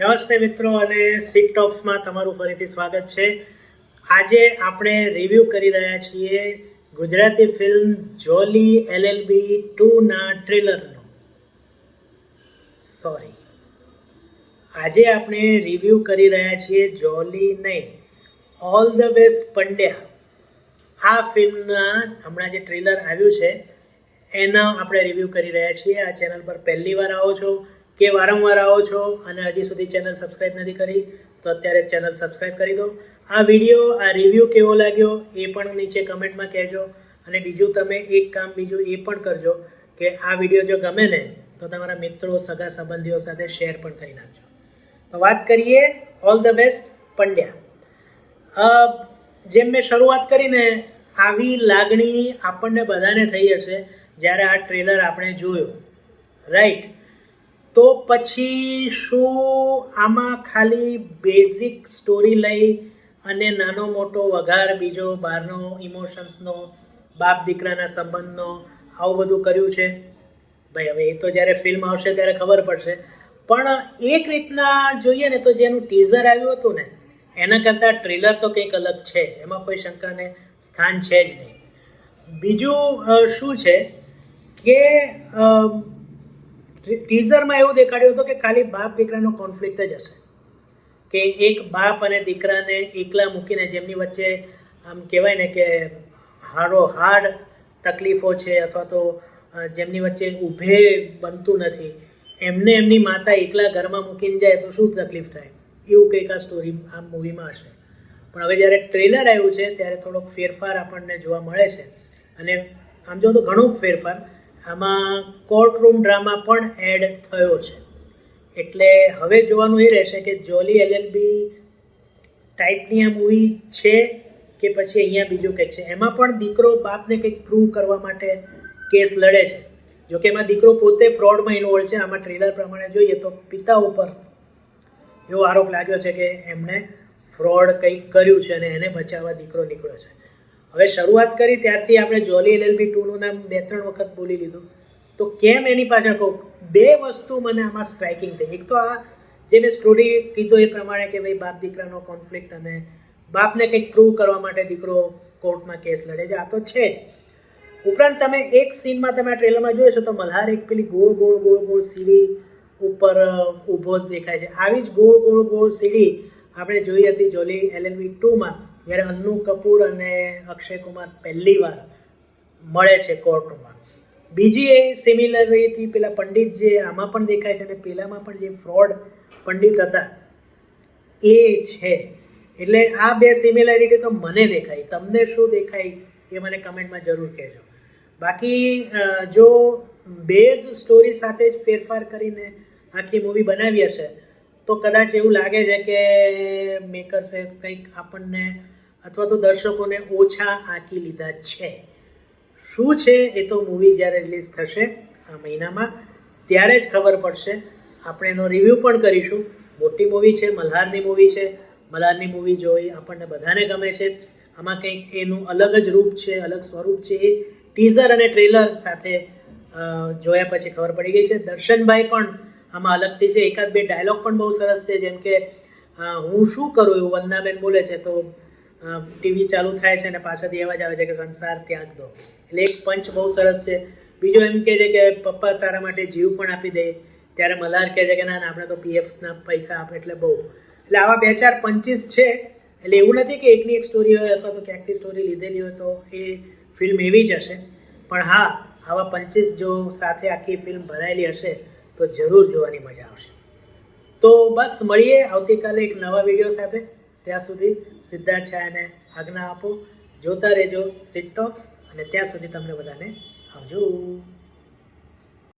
નમસ્તે મિત્રો અને સિક ટોક્સમાં તમારું ફરીથી સ્વાગત છે. આજે આપણે રિવ્યૂ કરી રહ્યા છીએ ગુજરાતી ફિલ્મ જોલી એલએલબી ટુના ટ્રેલરનો સોરી આજે આપણે રિવ્યૂ કરી રહ્યા છીએ જોલી નહીં ઓલ ધ બેસ્ટ પંડ્યા આ ફિલ્મના હમણાં જે ટ્રેલર આવ્યું છે, એના આપણે રિવ્યૂ કરી રહ્યા છીએ. આ ચેનલ પર પહેલી વાર આવો છો. કે વારંવાર આવો છો અને હજી સુધી ચેનલ સબસ્ક્રાઈબ નથી કરી, તો અત્યારે ચેનલ સબસ્ક્રાઈબ કરી દો. આ વીડિયો, આ રિવ્યૂ કેવો લાગ્યો એ પણ નીચે કમેન્ટમાં કહેજો. અને બીજું તમે એક કામ બીજું એ પણ કરજો કે આ વીડિયો જો ગમે ને, તો તમારા મિત્રો, સગા સંબંધીઓ સાથે શેર પણ કરી નાખજો. તો વાત કરીએ ઓલ ધ બેસ્ટ પંડ્યા. જેમ મેં શરૂઆત કરીને, આવી લાગણી આપણને બધાને થઈ હશે જ્યારે આ ટ્રેલર આપણે જોયું. રાઈટ? તો પછી શું આમાં ખાલી બેઝિક સ્ટોરી લઈ અને નાનો મોટો વઘાર, બીજો બહારનો ઇમોશન્સનો બાપ દીકરાના સંબંધનો, આવું બધું કર્યું છે? ભાઈ, હવે એ તો જ્યારે ફિલ્મ આવશે ત્યારે ખબર પડશે. પણ એક રીતના જોઈએ ને તો જેનું ટીઝર આવ્યું હતું ને, એના કરતાં ટ્રેલર તો કંઈક અલગ છે જ. એમાં કોઈ શંકાને સ્થાન છે જ નહીં. બીજું શું છે કે ટીઝરમાં એવું દેખાડ્યું હતું કે ખાલી બાપ દીકરાનો કોન્ફ્લિક્ટ જ હશે. કે એક બાપ અને દીકરાને એકલા મૂકીને જેમની વચ્ચે આમ કહેવાય ને કે હાડો હાડ તકલીફો છે અથવા તો જેમની વચ્ચે ઊભે બનતું નથી, એમને એમની માતા એકલા ઘરમાં મૂકીને જાય તો શું તકલીફ થાય? એવું કંઈક આ સ્ટોરી આ મૂવીમાં હશે. પણ હવે જ્યારે ટ્રેલર આવ્યું છે, ત્યારે થોડોક ફેરફાર આપણને જોવા મળે છે. અને આમ જો તો ઘણો ફેરફાર. આમાં કોર્ટ રૂમ ડ્રામા પણ એડ થયો છે. એટલે હવે જોવાનું એ રહેશે કે જોલી એલએલબી ટાઈપની આ મૂવી છે કે પછી અહીંયા બીજું કંઈક છે. એમાં પણ દીકરો બાપને કંઈક પ્રૂવ કરવા માટે કેસ લડે છે. જોકે એમાં દીકરો પોતે ફ્રોડમાં ઇન્વોલ્વ છે. આમાં ટ્રેલર પ્રમાણે જોઈએ તો પિતા ઉપર એવો આરોપ લાગ્યો છે કે એમણે ફ્રોડ કંઈક કર્યું છે અને એને બચાવવા દીકરો નીકળ્યો છે. હવે શરૂઆત કરી ત્યારથી આપણે જોલી એલએલબી ટુનું નામ બે ત્રણ વખત બોલી લીધું. તો કેમ એની પાછળ કહું? બે વસ્તુ મને આમાં સ્ટ્રાઇકિંગ થઈ. એક તો આ જે મેં સ્ટોરી કીધો એ પ્રમાણે કે ભાઈ બાપ દીકરાનો કોન્ફ્લિક્ટ અને બાપને કંઈક પ્રૂવ કરવા માટે દીકરો કોર્ટમાં કેસ લડે છે. આ તો છે જ. ઉપરાંત તમે એક સીનમાં તમે આ ટ્રેલરમાં જોયો છો તો મલ્હાર એક પેલી ગોળ ગોળ ગોળ ગોળ સીડી ઉપર ઊભો દેખાય છે. આવી જ ગોળ ગોળ ગોળ સીડી આપણે જોઈ હતી જોલી એલએલબી ટુમાં જ્યારે અન્નુ કપૂર અને અક્ષય કુમાર પહેલી વાર મળે છે કોર્ટમાં. બીજી એ સિમિલરિટી પેલા પંડિત જે આમાં પણ દેખાય છે અને પેલામાં પણ જે ફ્રોડ પંડિત હતા, એ છે. એટલે આ બે સિમિલરિટી તો મને દેખાય. તમને શું દેખાય એ મને કમેન્ટમાં જરૂર કહેજો. બાકી જો બેઝ સ્ટોરી સાથે જ ફેરફાર કરીને આખી મૂવી બનાવી હશે તો કદાચ એવું લાગે છે કે મેકર્સે કંઈક આપણને અથવા તો દર્શકોને ઓછા આંકી લીધા છે. શું છે એ તો મૂવી જ્યારે રિલીઝ થશે આ મહિનામાં, ત્યારે જ ખબર પડશે. આપણે એનો રિવ્યૂ પણ કરીશું. મોટી મૂવી છે, મલ્હારની મૂવી છે. મલ્હારની મૂવી જોઈ આપણને બધાને ગમે છે. આમાં કંઈક એનું અલગ જ રૂપ છે, અલગ સ્વરૂપ છે. એ ટીઝર અને ટ્રેલર સાથે જોયા પછી ખબર પડી ગઈ છે. દર્શનભાઈ પણ આમાં અલગથી છે. એકાદ બે ડાયલોગ પણ બહુ સરસ છે. જેમ કે હું શું કરું એવું વંદનાબેન બોલે છે, તો ટીવી ચાલુ થાય છે અને પાછળથી એવા જ આવે છે કે સંસાર ત્યાગ દો. એટલે એક પંચ બહુ સરસ છે. બીજો એમ કહે છે કે, પપ્પા, તારા માટે જીવ પણ આપી દે. ત્યારે મલાર કહે છે કે, ના ના, આપણે તો પીએફના પૈસા આપે એટલે બહુ. એટલે આવા બે ચાર પંચીસ છે. એટલે એવું નથી કે એકની એક સ્ટોરી હોય અથવા તો ક્યાંકથી સ્ટોરી લીધેલી હોય તો એ ફિલ્મ એવી જ હશે. પણ હા, આવા પંચીસ જો સાથે આખી ફિલ્મ ભરાયેલી હશે તો જરૂર જોવાની મજા આવશે. તો બસ મળીએ આવતીકાલે એક નવા વીડિયો સાથે. ત્યાં સુધી સિદ્ધાર્થ છાયાને આજ્ઞા આપો. જોતા રહેજો સિટ ટોક્સ અને ત્યાં સુધી તમને બધાને આવજો.